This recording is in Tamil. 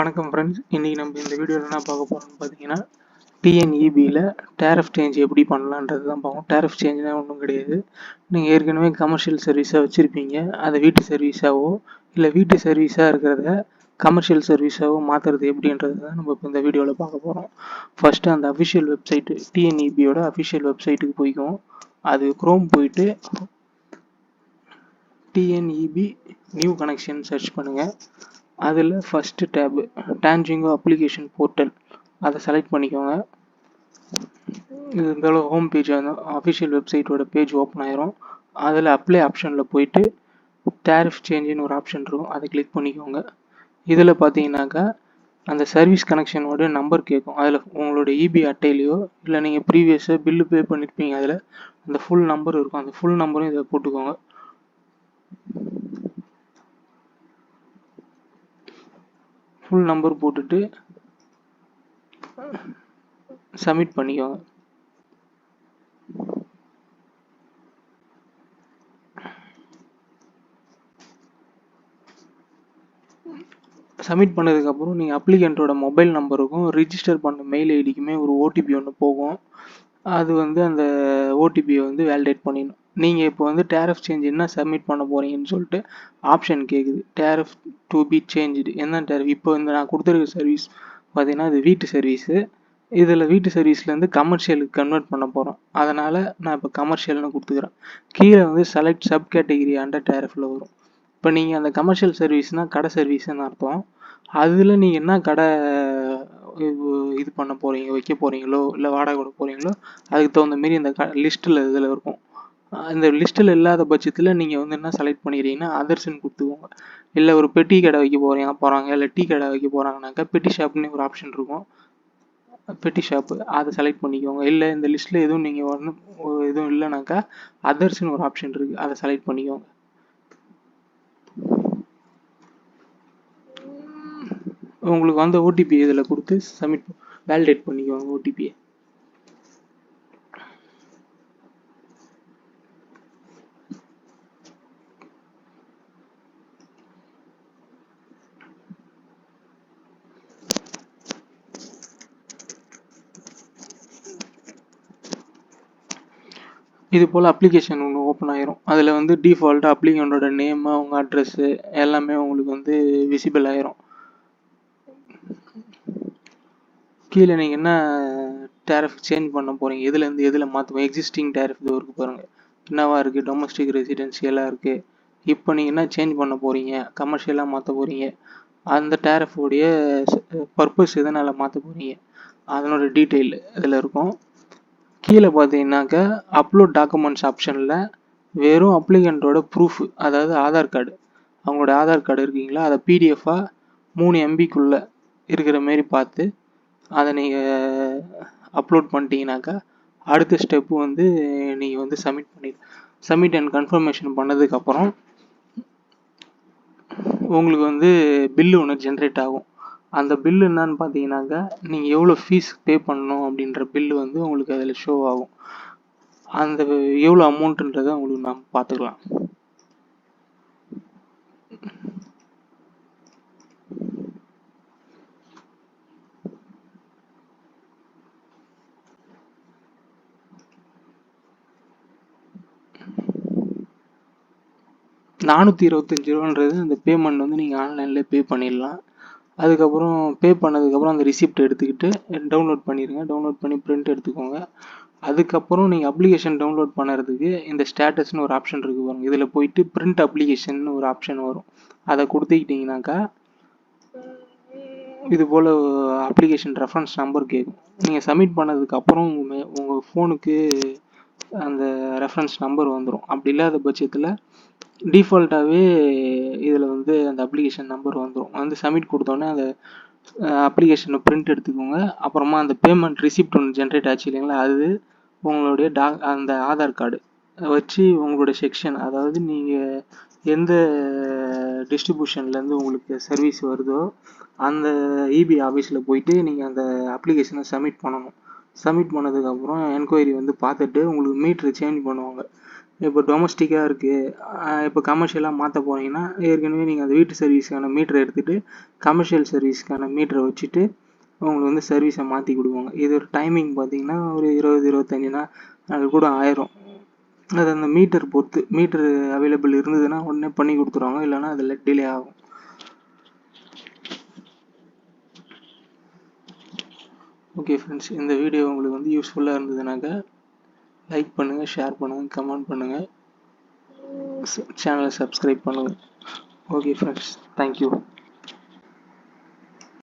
வணக்கம் ஃப்ரெண்ட்ஸ் இன்றைக்கி நம்ம இந்த வீடியோவில் என்ன பார்க்க போகிறோம்னு பார்த்தீங்கன்னா டிஎன்இபியில் டேரஃப் சேஞ்ச் எப்படி பண்ணலான்றது தான் பார்ப்போம். டேரஃப் சேஞ்ச்னால் ஒன்றும் கிடையாது. நீங்கள் ஏற்கனவே கமர்ஷியல் சர்வீஸாக வச்சுருப்பீங்க. அதை வீட்டு சர்வீஸாவோ இல்லை வீட்டு சர்வீஸாக இருக்கிறத கமர்ஷியல் சர்வீஸாவோ மாற்றுறது எப்படின்றது தான் நம்ம இப்போ இந்த வீடியோவில் பார்க்க போகிறோம் ஃபஸ்ட்டு அந்த அஃபிஷியல் வெப்சைட்டு டிஎன்இபியோட அஃபிஷியல் வெப்சைட்டுக்கு போய்க்கும் அது க்ரோம் போயிட்டு டிஎன்இபி நியூ கனெக்ஷன் சர்ச் பண்ணுங்கள் அதில் first tab TANGEDCO application portal அதை செலக்ட் பண்ணிக்கோங்க. இது இருந்தாலும் ஹோம் பேஜ் அந்த அஃபிஷியல் வெப்சைட்டோட பேஜ் ஓப்பன் ஆயிரும். அதில் அப்ளை ஆப்ஷனில் போயிட்டு டேரிஃப் சேஞ்சுன்னு ஒரு ஆப்ஷன் இருக்கும். அதை கிளிக் பண்ணிக்கோங்க. இதில் பார்த்தீங்கன்னாக்கா அந்த சர்வீஸ் கனெக்ஷனோட நம்பர் கேட்கும். அதில் உங்களோட இபி அட்டையிலையோ இல்லை நீங்கள் ப்ரீவியஸாக பில்லு பே பண்ணியிருப்பீங்க அதில் அந்த ஃபுல் நம்பர் இருக்கும். அந்த ஃபுல் நம்பரும் இதை போட்டுக்கோங்க. ஃபுல் நம்பர் போட்டுட்டு சப்மிட் பண்ணிக்கோங்க. சப்மிட் பண்ணதுக்கப்புறம் நீங்கள் அப்ளிகண்ட்டோட மொபைல் நம்பருக்கும் ரிஜிஸ்டர் பண்ண மெயில் ஐடிக்குமே ஒரு ஓடிபி ஒன்று போகும். அது வந்து அந்த ஓடிபியை வந்து வேலிடேட் பண்ணிடணும். நீங்கள் இப்போ வந்து டேரஃப் சேஞ்ச் என்ன சப்மிட் பண்ண போகிறீங்கன்னு சொல்லிட்டு ஆப்ஷன் கேட்குது டேரஃப் டு பி சேஞ்சுடு என்ன டேரஃப் இப்போ வந்து நான் கொடுத்துருக்க சர்வீஸ் பார்த்தீங்கன்னா இது வீட்டு சர்வீஸு இதில் வீட்டு சர்வீஸ்லேருந்து கமர்ஷியலுக்கு கன்வெர்ட் பண்ண போகிறோம் அதனால் நான் இப்போ கமர்ஷியல்னு கொடுத்துக்கிறேன். கீழே வந்து செலக்ட் சப் கேட்டகிரி அண்டர் டேரஃபில் வரும். இப்போ நீங்கள் அந்த கமர்ஷியல் சர்வீஸ்னால் கடை சர்வீஸ்னு அர்த்தம். அதில் நீங்கள் என்ன கடை இது பண்ண போகிறீங்க வைக்க போகிறீங்களோ இல்லை வாடகை கொடுக்க போகிறீங்களோ அதுக்கு தகுந்த மாரி இந்த க லிஸ்ட்டில் இதில் இருக்கும். அந்த லிஸ்ட்டில் இல்லாத பட்சத்தில் நீங்கள் வந்து என்ன செலக்ட் பண்ணிக்கிறீங்கன்னா அதர்ஸ்ன்னு கொடுத்துக்கோங்க இல்லை ஒரு பெட்டி கடை வைக்க போகிறீங்க போகிறாங்க இல்லை டீ கடை வைக்க போகிறாங்கனாக்கா பெட்டி ஷாப்னு ஒரு ஆப்ஷன் இருக்கும். பெட்டி ஷாப்பு அதை செலக்ட் பண்ணிக்கோங்க. இல்லை இந்த லிஸ்ட்டில் எதுவும் நீங்கள் ஒன்றும் எதுவும் இல்லைனாக்கா அதர்ஸ்னு ஒரு ஆப்ஷன் இருக்குது அதை செலக்ட் பண்ணிக்கோங்க. உங்களுக்கு வந்த ஓடிபி இதில் கொடுத்து சப்மிட் வேலிடேட் பண்ணிக்கோங்க ஓடிபியை இது போல் அப்ளிகேஷன் ஒன்று ஓப்பன் ஆயிரும். அதில் வந்து டிஃபால்ட்டாக அப்ளிகண்டோட நேமு அவங்க அட்ரஸ்ஸு எல்லாமே உங்களுக்கு வந்து விசிபிள் ஆயிரும். கீழே நீங்கள் என்ன டேரிஃப் சேஞ்ச் பண்ண போகிறீங்க எதுலேருந்து எதில் மாற்றுவோம் எக்ஸிஸ்டிங் டேரிஃப் இது இருக்குது பாருங்கள் என்னவா இருக்குது டொமஸ்டிக் ரெசிடென்சியலாக இருக்குது இப்போ நீங்கள் என்ன சேஞ்ச் பண்ண போகிறீங்க கமர்ஷியலாக மாற்ற போகிறீங்க அந்த டேரிஃபோடைய பர்பஸ் எதனால் மாற்ற போகிறீங்க அதனோட டீட்டெயில் இதில் இருக்கும். கீழே பார்த்தீங்கன்னாக்கா அப்லோட் டாக்குமெண்ட்ஸ் ஆப்ஷனில் வெறும் அப்ளிகண்ட்டோட ப்ரூஃப் அதாவது ஆதார் கார்டு அவங்களோட ஆதார் கார்டு இருக்கீங்களா? அதை பிடிஎஃபாக மூணு எம்பிக்குள்ளே இருக்கிற மாரி பார்த்து அதை நீங்கள் அப்லோட் பண்ணிட்டீங்கனாக்கா அடுத்த ஸ்டெப்பு வந்து நீங்கள் வந்து சப்மிட் பண்ணி சப்மிட் அண்ட் கன்ஃபர்மேஷன் பண்ணதுக்கப்புறம் உங்களுக்கு வந்து பில்லு ஒன்று ஜென்ரேட் ஆகும். அந்த பில்லு என்னன்னு பார்த்தீங்கன்னாக்கா நீங்கள் எவ்வளோ ஃபீஸ் பே பண்ணணும் அப்படின்ற பில்லு வந்து உங்களுக்கு அதில் ஷோ ஆகும். அந்த எவ்வளோ அமௌண்ட்டுன்றதை உங்களுக்கு நாம் பார்த்துக்கலாம். நானூற்றி இருபத்தஞ்சி ரூபான்றது அந்த பேமெண்ட் வந்து நீங்கள் ஆன்லைனில் பே பண்ணிடலாம். அதுக்கப்புறம் பே பண்ணதுக்கப்புறம் அந்த ரிசிப்ட் எடுத்துக்கிட்டு டவுன்லோட் பண்ணிடுங்க டவுன்லோட் பண்ணி பிரிண்ட் எடுத்துக்கோங்க. அதுக்கப்புறம் நீங்கள் அப்ளிகேஷன் டவுன்லோட் பண்ணுறதுக்கு இந்த ஸ்டேட்டஸ்னு ஒரு ஆப்ஷன் இருக்குது பாருங்க. இதில் போயிட்டு பிரிண்ட் அப்ளிகேஷன் ஒரு ஆப்ஷன் வரும். அதை கொடுத்துக்கிட்டிங்கனாக்கா இது போல் அப்ளிகேஷன் ரெஃபரன்ஸ் நம்பர் கேட்கும் நீங்கள் சப்மிட் பண்ணதுக்கப்புறம் உங்கள் உங்கள் ஃபோனுக்கு அந்த ரெஃபரன்ஸ் நம்பர் வந்துடும் அப்படி இல்லாத பட்சத்தில் டிஃபால்ட்டாகவே இதில் வந்து அந்த அப்ளிகேஷன் நம்பர் வந்துடும் வந்து சப்மிட் கொடுத்தோன்னே அந்த அப்ளிகேஷனை பிரிண்ட் எடுத்துக்கோங்க. அப்புறமா அந்த பேமெண்ட் ரிசிப்ட் ஒன்று ஜென்ரேட் ஆச்சு இல்லைங்களா? அது உங்களுடைய டா அந்த ஆதார் கார்டு வச்சு உங்களுடைய செக்ஷன் அதாவது நீங்கள் எந்த டிஸ்ட்ரிபியூஷன்லேருந்து உங்களுக்கு சர்வீஸ் வருதோ அந்த இபி ஆஃபீஸில் போயிட்டு நீங்கள் அந்த அப்ளிகேஷனை சப்மிட் பண்ணணும். சப்மிட் பண்ணதுக்கப்புறம் என்கொயரி வந்து பார்த்துட்டு உங்களுக்கு மீட்ரு சேஞ்ச் பண்ணுவாங்க. இப்போ டொமஸ்டிக்காக இருக்குது இப்போ கமர்ஷியலாக மாற்ற போனீங்கன்னா ஏற்கனவே நீங்கள் அந்த வீட்டு சர்வீஸ்க்கான மீட்டரை எடுத்துகிட்டு கமர்ஷியல் சர்வீஸ்க்கான மீட்டரை வச்சுட்டு உங்களுக்கு வந்து சர்வீஸை மாற்றி கொடுப்பாங்க. இது ஒரு டைமிங் பார்த்தீங்கன்னா ஒரு இருபது இருபத்தஞ்சி நாள் கூட ஆயிரும். அது அந்த மீட்டர் பொறுத்து மீட்டர் அவைலபிள் இருந்ததுன்னா உடனே பண்ணி கொடுத்துருவாங்க. இல்லைன்னா அதில் டிலே ஆகும். ஓகே ஃப்ரெண்ட்ஸ் இந்த வீடியோ உங்களுக்கு வந்து யூஸ்ஃபுல்லாக இருந்ததுனாக்கா லைக் பண்ணுங்கள் ஷேர் பண்ணுங்கள் கமெண்ட் பண்ணுங்கள் சேனலை சப்ஸ்கிரைப் பண்ணுங்கள் ஓகே ஃப்ரெண்ட்ஸ் தேங்க்யூ